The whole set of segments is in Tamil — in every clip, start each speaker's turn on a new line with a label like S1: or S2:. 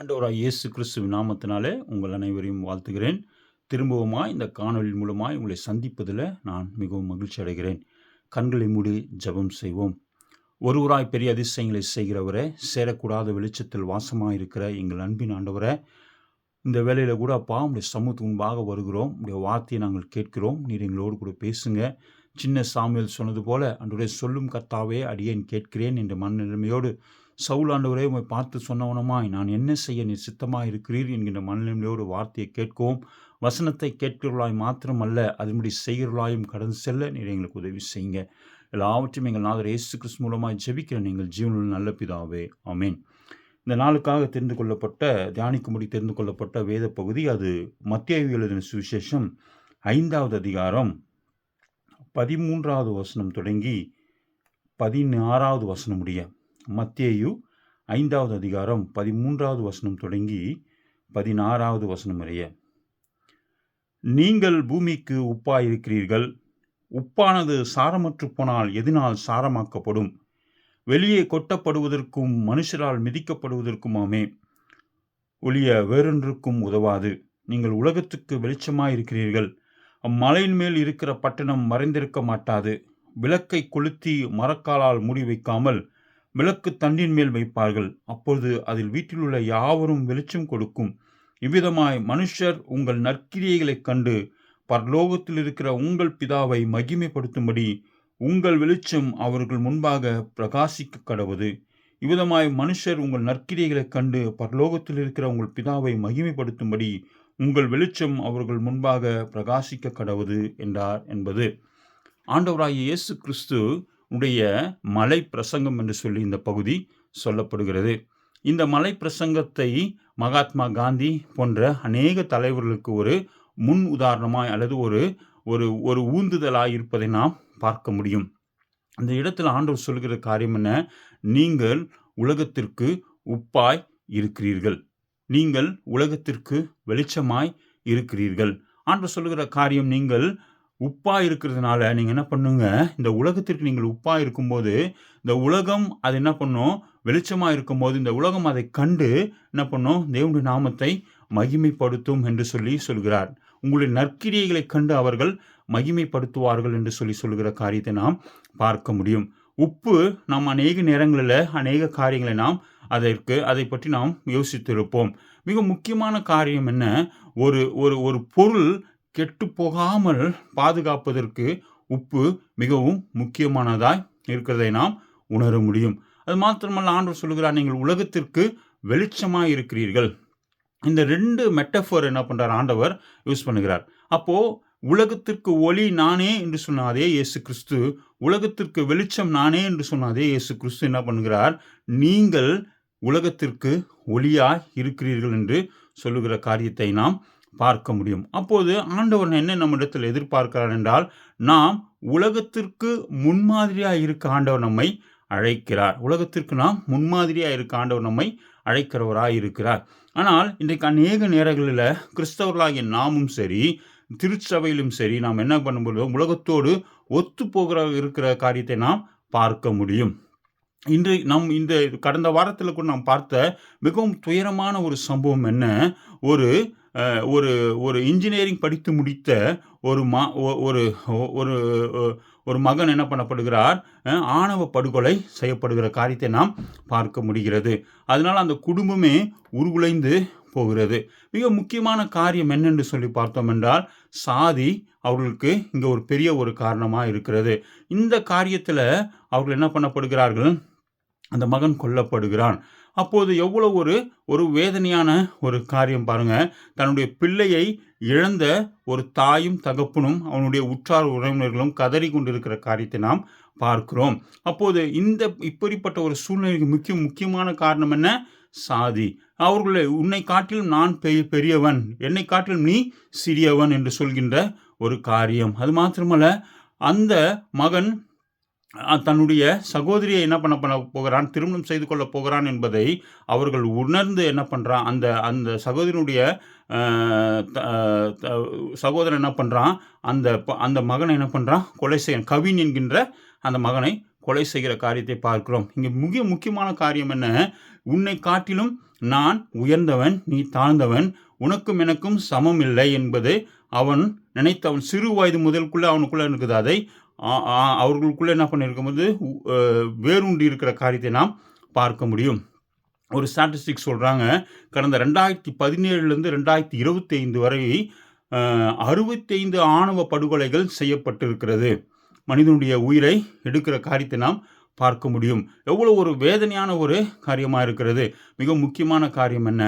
S1: ஆண்டவராய் இயேசு கிறிஸ்து நாமத்தினாலே உங்கள் அனைவரையும் வாழ்த்துகிறேன். திரும்பவுமாய் இந்த காணொளி மூலமாய் உங்களை சந்திப்பதில் நான் மிகவும் மகிழ்ச்சி அடைகிறேன். கண்களை மூடி ஜெபம் செய்வோம். ஒருவராய் பெரிய அதிசயங்களை செய்கிறவரே சேரக்கூடாத வெளிச்சத்தில் வாசமாக இருக்கிற எங்கள் அன்பின் ஆண்டவரே இந்த வேலையில் கூட அப்பா உடைய சமூகத்து முன்பாக வருகிறோம். உடைய வார்த்தையை நாங்கள் கேட்கிறோம். நீர் எங்களோடு கூட பேசுங்க. சின்ன சாமியல் சொன்னது போல அன்றைய சொல்லும் கர்த்தாவே அடியேன் கேட்கிறேன் என்ற மனநிலைமையோடு சவுல் ஆண்டவரே பார்த்து சொன்னவனமாய் நான் என்ன செய்ய நீ சித்தமாக இருக்கிறீர் என்கின்ற மனநிலைமையோடு வார்த்தையை கேட்கவும் வசனத்தை கேட்கிறவர்களாய் மாத்திரமல்ல அதன்படி செய்கிறவர்களாயும் கடந்து செல்ல நீர் எங்களுக்கு உதவி செய்யுங்க. எல்லாவற்றையும் எங்கள் நாதர் இயேசு கிறிஸ்து மூலமாக ஜெபிக்கிற நீங்கள் ஜீவனில் நல்ல பிதாவே. ஆமென். இந்த நாளுக்காக தெரிந்து கொள்ளப்பட்ட தியானிக்கும்படி தெரிந்து கொள்ளப்பட்ட வேத பகுதி அது மத்திய எழுதின சுவிசேஷம் ஐந்தாவது அதிகாரம் பதிமூன்றாவது வசனம் தொடங்கி பதினாறாவது வசனம் முடிய மத்தேயு ஐந்தாவது அதிகாரம் பதிமூன்றாவது வசனம் தொடங்கி பதினாறாவது வசனம் வரைய. நீங்கள் பூமிக்கு உப்பாயிருக்கிறீர்கள். உப்பானது சாரமற்று போனால் எதனால் சாரமாக்கப்படும். வெளியே கொட்டப்படுவதற்கும் மனுஷரால் மிதிக்கப்படுவதற்குமாமே. ஒளிய வேறொன்றுக்கும் உதவாது. நீங்கள் உலகத்துக்கு வெளிச்சமாயிருக்கிறீர்கள். அம்மலையின் மேல் இருக்கிற பட்டணம் மறைந்திருக்க மாட்டாது. விளக்கை கொளுத்தி மரக்காலால் மூடி வைக்காமல் விளக்கு தண்டின் மேல் வைப்பார்கள். அப்பொழுது அதில் வீட்டிலுள்ள யாவரும் வெளிச்சம் கொடுக்கும். இவ்விதமாய் மனுஷர் உங்கள் நற்கிரியைகளைக் கண்டு பரலோகத்தில் இருக்கிற உங்கள் பிதாவை மகிமைப்படுத்தும்படி உங்கள் வெளிச்சம் அவர்கள் முன்பாக பிரகாசிக்க கடவுது. இவ்விதமாய் மனுஷர் உங்கள் நற்கிரியைகளைக் கண்டு பரலோகத்தில் இருக்கிற உங்கள் பிதாவை மகிமைப்படுத்தும்படி உங்கள் வெளிச்சம் அவர்கள் முன்பாக பிரகாசிக்க கடவுது என்றார் என்பது. ஆண்டவராகிய இயேசு கிறிஸ்து உடைய மலை பிரசங்கம் என்று சொல்லி இந்த பகுதி சொல்லப்படுகிறது. இந்த மலை பிரசங்கத்தை மகாத்மா காந்தி போன்ற அநேக தலைவர்களுக்கு ஒரு முன் உதாரணமாய் அல்லது ஒரு ஒரு ஒரு ஊந்துதலாய் இருப்பதை நாம் பார்க்க முடியும். அந்த இடத்தில் ஆண்டவர் சொல்கிற காரியம் என்ன? நீங்கள் உலகத்திற்கு உப்பாய் இருக்கிறீர்கள். நீங்கள் உலகத்திற்கு வெளிச்சமாய் இருக்கிறீர்கள். ஆண்டவர் சொல்கிற காரியம் நீங்கள் உப்பாக இருக்கிறதுனால நீங்கள் என்ன பண்ணுங்க இந்த உலகத்திற்கு நீங்கள் உப்பாக இருக்கும்போது இந்த உலகம் அது என்ன பண்ணும்? வெளிச்சமாக இருக்கும்போது இந்த உலகம் அதை கண்டு என்ன பண்ணும்? தேவனுடைய நாமத்தை மகிமைப்படுத்தும் என்று சொல்லி சொல்கிறார். உங்களுடைய நற்கிரியைகளை கண்டு அவர்கள் மகிமைப்படுத்துவார்கள் என்று சொல்லி சொல்கிற காரியத்தை நாம் பார்க்க முடியும். உப்பு நாம் அநேக நேரங்களில் அநேக காரியங்களை நாம் அதற்கு அதை பற்றி நாம் யோசித்திருப்போம். மிக முக்கியமான காரியம் என்ன? ஒரு ஒரு ஒரு பொருள் கெட்டு போகாமல் பாதுகாப்பதற்கு உப்பு மிகவும் முக்கியமானதாய் இருக்கிறதை நாம் உணர முடியும். அது மாத்திரமல்ல ஆண்டவர் சொல்கிறார் நீங்கள் உலகத்திற்கு வெளிச்சமாக இருக்கிறீர்கள். இந்த ரெண்டு மெட்டஃபர் என்ன பண்ணுறார் ஆண்டவர் யூஸ் பண்ணுகிறார். அப்போது உலகத்திற்கு ஒளி நானே என்று சொன்னாதே இயேசு கிறிஸ்து உலகத்திற்கு வெளிச்சம் நானே என்று சொன்னாதே இயேசு கிறிஸ்து என்ன பண்ணுகிறார்? நீங்கள் உலகத்திற்கு ஒளியாய் இருக்கிறீர்கள் என்று சொல்லுகிற காரியத்தை நாம் பார்க்க முடியும். அப்போது ஆண்டவன் என்ன நம்மிடத்தில் எதிர்பார்க்கிறார் என்றால் நாம் உலகத்திற்கு முன்மாதிரியாக இருக்க ஆண்டவர் நம்மை அழைக்கிறார். உலகத்திற்கு நாம் முன்மாதிரியாக இருக்க ஆண்டவர் நம்மை அழைக்கிறவராக இருக்கிறார். ஆனால் இன்றைக்கு அநேக நேரங்களில் கிறிஸ்தவர்களாகிய நாமும் சரி திருச்சபையிலும் சரி நாம் என்ன பண்ணும்போது உலகத்தோடு ஒத்து போகிற இருக்கிற காரியத்தை நாம் பார்க்க முடியும். இன்று நம் இந்த கடந்த வாரத்தில் கூட நாம் பார்த்த மிகவும் துயரமான ஒரு சம்பவம் என்ன? ஒரு ஒரு ஒரு இன்ஜினியரிங் படித்து முடித்த ஒரு மா ஒரு ஒரு ஒரு மகன் என்ன பண்ணப்படுகிறார்? ஆணவ படுகொலை செய்யப்படுகிற காரியத்தை நாம் பார்க்க முடிகிறது. அதனால் அந்த குடும்பமே உருகுலைந்து போகிறது. மிக முக்கியமான காரியம் என்னென்று சொல்லி பார்த்தோம் என்றால் சாதி அவர்களுக்கு இங்கே ஒரு பெரிய ஒரு காரணமாக இருக்கிறது. இந்த காரியத்தில் அவர்கள் என்ன பண்ணப்படுகிறார்கள்? அந்த மகன் கொல்லப்படுகிறான். அப்போது எவ்வளோ ஒரு ஒரு வேதனையான ஒரு காரியம் பாருங்க. தன்னுடைய பிள்ளையை இழந்த ஒரு தாயும் தகப்பனும் அவனுடைய உற்றார் உறவினர்களும் கதறி கொண்டிருக்கிற காரியத்தை நாம் பார்க்கிறோம். அப்போது இந்த இப்படிப்பட்ட ஒரு சூழ்நிலைக்கு முக்கிய முக்கியமான காரணம் என்ன? சாதி. அவர்களை உன்னை காட்டிலும் நான் பெரியவன். என்னை காட்டிலும் நீ சிறியவன் என்று சொல்கின்ற ஒரு காரியம். அது மாத்திரமல்ல அந்த மகன் தன்னுடைய சகோதரியை என்ன பண்ண பண்ண போகிறான் திருமணம் செய்து கொள்ள போகிறான் என்பதை அவர்கள் உணர்ந்து என்ன பண்ணுறான் அந்த அந்த சகோதரனுடைய சகோதரன் என்ன பண்ணுறான் அந்த அந்த மகனை என்ன பண்ணுறான் கொலை செய்ய கவின் என்கின்ற அந்த மகனை கொலை செய்கிற காரியத்தை பார்க்கிறோம். இங்கே மிக முக்கியமான காரியம் என்ன? உன்னை காட்டிலும் நான் உயர்ந்தவன் நீ தாழ்ந்தவன் உனக்கும் எனக்கும் சமம் இல்லை என்பது அவன் நினைத்த அவன் சிறு வயது முதல்குள்ளே அவனுக்குள்ளே இருக்குது. அதை அவர்களுக்குள்ளே என்ன பண்ணியிருக்கும்போது வேரூண்டி வேரூன்றி இருக்கிற காரியத்தை நாம் பார்க்க முடியும். ஒரு ஸ்டாட்டிஸ்டிக்ஸ் சொல்கிறாங்க கடந்த ரெண்டாயிரத்தி பதினேழுலேருந்து ரெண்டாயிரத்தி இருபத்தி ஐந்து வரை அறுபத்தைந்து ஆணவ படுகொலைகள் செய்யப்பட்டிருக்கிறது. மனிதனுடைய உயிரை எடுக்கிற காரியத்தை நாம் பார்க்க முடியும். எவ்வளோ ஒரு வேதனையான ஒரு காரியமாக இருக்கிறது. மிக முக்கியமான காரியம் என்ன?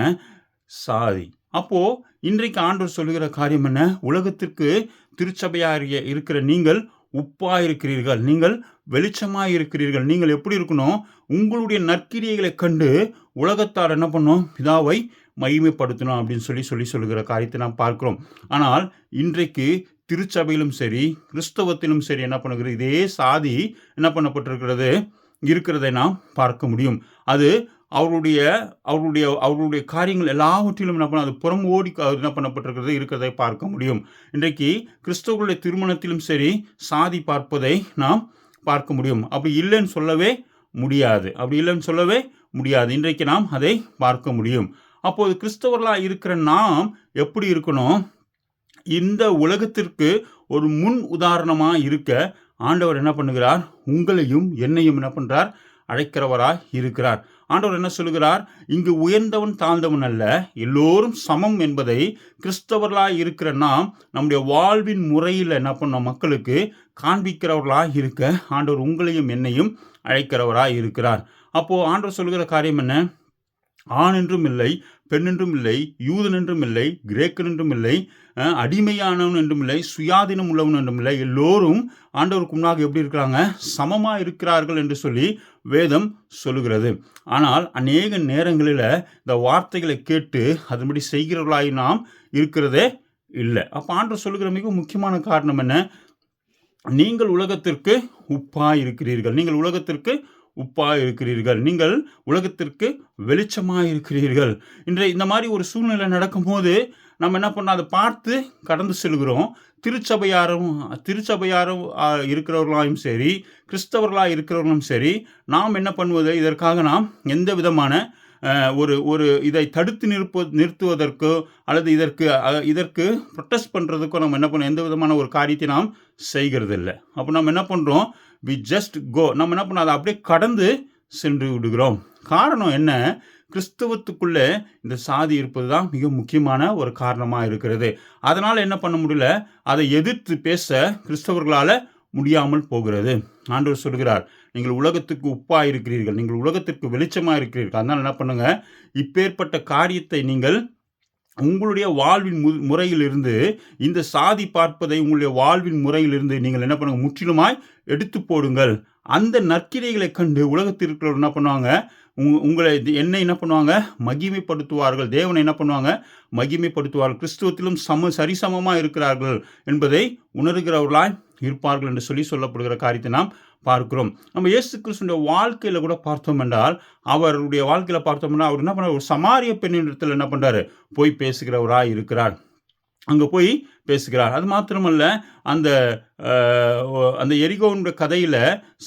S1: சாதி. அப்போது இன்றைக்கு ஆண்டவர் சொல்லுகிற காரியம் என்ன? உலகத்திற்கு திருச்சபையாக இருக்கிற நீங்கள் உப்பாக இருக்கிறீர்கள் நீங்கள் வெளிச்சமாக இருக்கிறீர்கள் நீங்கள் எப்படி இருக்கணும்? உங்களுடைய நற்கிரியைகளை கண்டு உலகத்தார் என்ன பண்ணும் பிதாவை மகிமைப்படுத்தணும் அப்படின்னு சொல்லி சொல்லி சொல்லுகிற காரியத்தை நாம் பார்க்கிறோம். ஆனால் இன்றைக்கு திருச்சபையிலும் சரி கிறிஸ்தவத்திலும் சரி என்ன பண்ணுகிறது? இதே சாதி என்ன பண்ணப்பட்டிருக்கிறது? இருக்கிறதை நாம் பார்க்க முடியும். அது அவருடைய அவருடைய அவருடைய காரியங்கள் எல்லாவற்றிலும் என்ன பண்ண அது புறம் ஓடி என்ன பண்ணப்பட்டிருக்கிறது இருக்கிறதை பார்க்க முடியும். இன்றைக்கு கிறிஸ்தவர்களுடைய திருமணத்திலும் சரி சாதி பார்ப்பதை நாம் பார்க்க முடியும். அப்படி இல்லைன்னு சொல்லவே முடியாது. அப்படி இல்லைன்னு சொல்லவே முடியாது. இன்றைக்கு நாம் அதை பார்க்க முடியும். அப்போது கிறிஸ்தவர்களாக இருக்கிற நாம் எப்படி இருக்கணும்? இந்த உலகத்திற்கு ஒரு முன் உதாரணமாக இருக்க ஆண்டவர் என்ன பண்ணுகிறார்? உங்களையும் என்னையும் என்ன பண்ணுறார் அழைக்கிறவராக இருக்கிறார். ஆண்டவர் என்ன சொல்லுகிறார்? இங்கு உயர்ந்தவன் தாழ்ந்தவன் அல்ல எல்லோரும் சமம் என்பதை கிறிஸ்தவர்களாக இருக்கிற நாம் நம்முடைய வாழ்வின் முறையில் என்ன பண்ண மக்களுக்கு காண்பிக்கிறவர்களாக இருக்க ஆண்டவர் உங்களையும் என்னையும் அழைக்கிறவராக இருக்கிறார். அப்போது ஆண்டவர் சொல்லுகிற காரியம் என்ன? ஆண் என்றும் இல்லை பெண் என்றும் இல்லை யூதன் என்றும் இல்லை கிரேக்கன் என்றும் இல்லை அடிமையானவன் என்றும் இல்லை சுயாதீனம் உள்ளவன் என்றும் இல்லை. எல்லோரும் ஆண்டவருக்கு முன்னாக எப்படி இருக்கிறாங்க? சமமாக இருக்கிறார்கள் என்று சொல்லி வேதம் சொல்லுகிறது. ஆனால் அநேக நேரங்களில் இந்த வார்த்தைகளை கேட்டு அதன்படி செய்கிறவர்களாய் நாம் இருக்கிறதே இல்லை. அப்போ ஆண்டவர் சொல்லுகிற மிக முக்கியமான காரணம் என்ன? நீங்கள் உலகத்திற்கு உப்பாக இருக்கிறீர்கள் நீங்கள் உலகத்திற்கு உப்பாக இருக்கிறீர்கள் நீங்கள் உலகத்திற்கு வெளிச்சமாக இருக்கிறீர்கள் இன்றைய இந்த மாதிரி ஒரு சூழ்நிலை நடக்கும்போது நம்ம என்ன பண்ணோம் அதை பார்த்து கடந்து செல்கிறோம். திருச்சபையாரும் திருச்சபையாரும் இருக்கிறவர்களாயும் சரி கிறிஸ்தவர்களாக இருக்கிறவர்களும் சரி நாம் என்ன பண்ணுவது? இதற்காக நாம் எந்த விதமான ஒரு ஒரு இதை தடுத்து நிற்ப நிறுத்துவதற்கோ அல்லது இதற்கு இதற்கு ப்ரொட்டஸ்ட் பண்ணுறதுக்கோ நம்ம என்ன பண்ணோம்? எந்த விதமான ஒரு காரியத்தை நாம் செய்கிறது இல்லை அப்போ நம்ம என்ன பண்ணுறோம் வி ஜஸ்ட் கோ நம்ம என்ன பண்ணோம்? அதை அப்படியே கடந்து சென்று விடுகிறோம். காரணம் என்ன? கிறிஸ்தவத்துக்குள்ளே இந்த சாதி இருப்பது தான் மிக முக்கியமான ஒரு காரணமாக இருக்கிறது. அதனால் என்ன பண்ண முடியல? அதை எதிர்த்து பேச கிறிஸ்தவர்களால் முடியாமல் போகிறது. ஆண்டவர் சொல்கிறார் நீங்கள் உலகத்துக்கு உப்பாக இருக்கிறீர்கள் நீங்கள் உலகத்திற்கு வெளிச்சமாக இருக்கிறீர்கள் அதனால் என்ன பண்ணுங்கள் இப்பேற்பட்ட காரியத்தை நீங்கள் உங்களுடைய வாழ்வின் மு முறையிலிருந்து இந்த சாதி பார்ப்பதை உங்களுடைய வாழ்வின் முறையிலிருந்து நீங்கள் என்ன பண்ணுங்கள் முற்றிலுமாய் எடுத்து போடுங்கள். அந்த நற்கிரைகளை கண்டு உலகத்திற்கு என்ன பண்ணுவாங்க? உங்களை இது- என்னை என்ன பண்ணுவாங்க? மகிமைப்படுத்துவார்கள். தேவனை என்ன பண்ணுவாங்க? மகிமைப்படுத்துவார்கள். கிறிஸ்துவத்திலும் சம சரிசமமாக இருக்கிறார்கள் என்பதை உணர்கிறவர்களாய் இருப்பார்கள் என்று சொல்லி சொல்லப்படுகிற காரியத்தை நாம் பார்க்கிறோம். நம்ம இயேசு கிறிஸ்துடைய வாழ்க்கையில் கூட பார்த்தோம் என்றால் அவருடைய வாழ்க்கையில் பார்த்தோம்னா அவர் என்ன பண்ணார்? ஒரு சமாரிய பெண்ணிடத்தில் என்ன பண்ணுறாரு போய் பேசுகிறவராக இருக்கிறார். அங்கே போய் பேசுகிறார். அது மாத்திரமல்ல அந்த அந்த எரிகோனுடைய கதையில்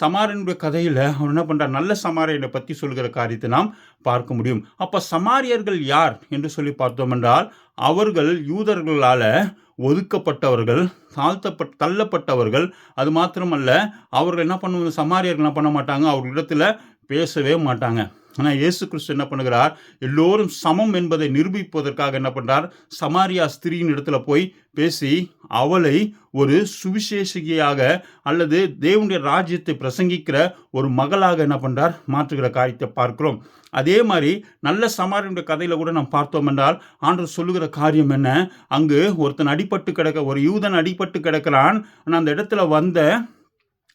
S1: சமாரியனுடைய கதையில் அவர் என்ன பண்ணுறார் நல்ல சமாரியனை பற்றி சொல்கிற காரியத்தை நாம் பார்க்க முடியும். அப்போ சமாரியர்கள் யார் என்று சொல்லி பார்த்தோம் என்றால் அவர்கள் யூதர்களால் ஒதுக்கப்பட்டவர்கள் தாழ்த்தப்பட் தள்ளப்பட்டவர்கள். அது மாத்திரமல்ல அவர்கள் என்ன பண்ணுவாங்க? சமாரியர்கள் என்ன பண்ண மாட்டாங்க? அவர்களிடத்தில் பேசவே மாட்டாங்க. ஆனால் இயேசு கிறிஸ்து என்ன பண்ணுகிறார்? எல்லோரும் சமம் என்பதை நிரூபிப்பதற்காக என்ன பண்ணுறார் சமாரியா ஸ்திரீயின் இடத்துல போய் பேசி அவளை ஒரு சுவிசேஷிகையாக அல்லது தேவனுடைய ராஜ்யத்தை பிரசங்கிக்கிற ஒரு மகளாக என்ன பண்ணுறார் மாற்றுகிற காரியத்தை பார்க்கிறோம். அதே மாதிரி நல்ல சமாரியனுடைய கதையில் கூட நாம் பார்த்தோம் என்றால் ஆண்டு சொல்லுகிற காரியம் என்ன? அங்கு ஒருத்தன் அடிபட்டு கிடக்க ஒரு யூதன் அடிபட்டு கிடக்கிறான். ஆனால் அந்த இடத்துல வந்த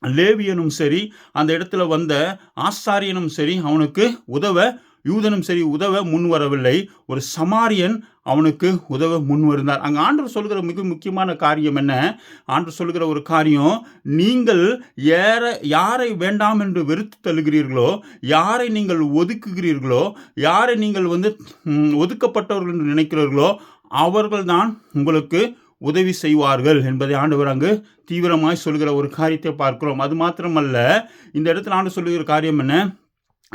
S1: லேவியனும் சரி அந்த இடத்துல வந்த ஆசாரியனும் சரி அவனுக்கு உதவ யூதனும் சரி உதவ முன் வரவில்லை. ஒரு சமாரியன் அவனுக்கு உதவ முன் வருந்தார் அங்கே ஆண்டவர் சொல்கிற மிக முக்கியமான காரியம் என்ன? ஆண்டவர் சொல்கிற ஒரு காரியம் நீங்கள் ஏற யாரை வேண்டாம் என்று வெறுத்து தள்ளுகிறீர்களோ யாரை நீங்கள் ஒதுக்குகிறீர்களோ யாரை நீங்கள் வந்து ஒதுக்கப்பட்டவர்கள் என்று நினைக்கிறீர்களோ அவர்கள்தான் உங்களுக்கு உதவி செய்வார்கள் என்பதை ஆண்டவர் அங்கு தீவிரமாய் சொல்கிற ஒரு காரியத்தை பார்க்கிறோம். அது மாத்திரமல்ல இந்த இடத்துல ஆண்டு சொல்லுகிற காரியம் என்ன?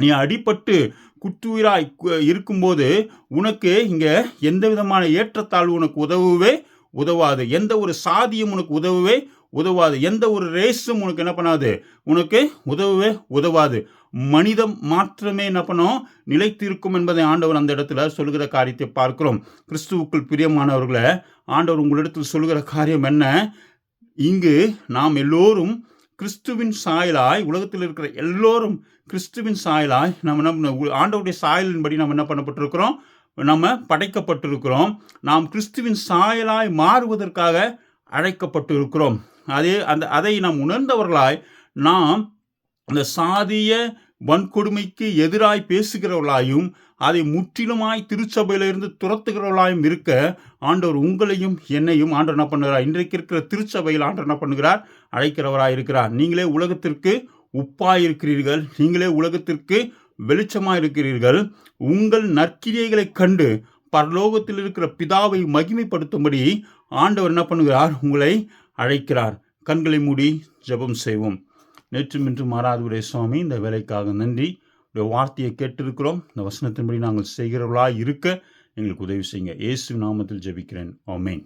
S1: நீ அடிபட்டு குற்றுயிராய் கு- இருக்கும்போது உனக்கு இங்கே எந்த விதமான ஏற்றத்தாழ்வு உனக்கு உதவவே உதவாது. எந்த ஒரு சாதியும் உனக்கு உதவவே உதவாது. எந்த ஒரு ரேஸும் உனக்கு என்ன பண்ணாது? உனக்கு உதவவே உதவாது. மனிதம் மாற்றமே என்ன பண்ணும்? நிலைத்திருக்கும் என்பதை ஆண்டவர் அந்த இடத்துல சொல்லுகிற காரியத்தை பார்க்கிறோம். கிறிஸ்துவுக்குள் பிரியமானவர்களை ஆண்டவர் உங்களிடத்தில் சொல்கிற காரியம் என்ன? இங்கு நாம் எல்லோரும் கிறிஸ்துவின் சாயலாய் உலகத்தில் இருக்கிற எல்லோரும் கிறிஸ்துவின் சாயலாய் நம்ம என்ன ஆண்டவருடைய சாயலின்படி நம்ம என்ன பண்ணப்பட்டிருக்கிறோம்? நம்ம படைக்கப்பட்டிருக்கிறோம். நாம் கிறிஸ்துவின் சாயலாய் மாறுவதற்காக அழைக்கப்பட்டிருக்கிறோம். அதே அந்த அதை நாம் உணர்ந்தவர்களாய் நாம் அந்த சாதிய வன்கொடுமைக்கு எதிராய் பேசுகிறவர்களாயும் அதை முற்றிலுமாய் திருச்சபையிலிருந்து துரத்துகிறவர்களாயும் இருக்க ஆண்டவர் உங்களையும் என்னையும் ஆண்டவர் என்ன பண்ணுகிறார்? இன்றைக்கு இருக்கிற திருச்சபையில் ஆண்டவர் என்ன பண்ணுகிறார்? அழைக்கிறவராய் இருக்கிறார். நீங்களே உலகத்திற்கு உப்பாய் இருக்கிறீர்கள் நீங்களே உலகத்திற்கு வெளிச்சமாக இருக்கிறீர்கள் உங்கள் நற்கிரியைகளைக் கண்டு பரலோகத்தில் இருக்கிற பிதாவை மகிமைப்படுத்தும்படி ஆண்டவர் என்ன பண்ணுகிறார்? உங்களை அழைக்கிறார். கண்களை மூடி ஜெபம் செய்வோம். நேற்றும் இன்று மாறாதுடைய சுவாமி இந்த வேலைக்காக நன்றி. உடைய வார்த்தையை கேட்டிருக்கிறோம். இந்த வசனத்தின்படி நாங்கள் செய்கிறவர்களாக இருக்க எங்களுக்கு உதவி செய்யுங்க. இயேசு நாமத்தில் ஜெபிக்கிறேன். ஆமேன்.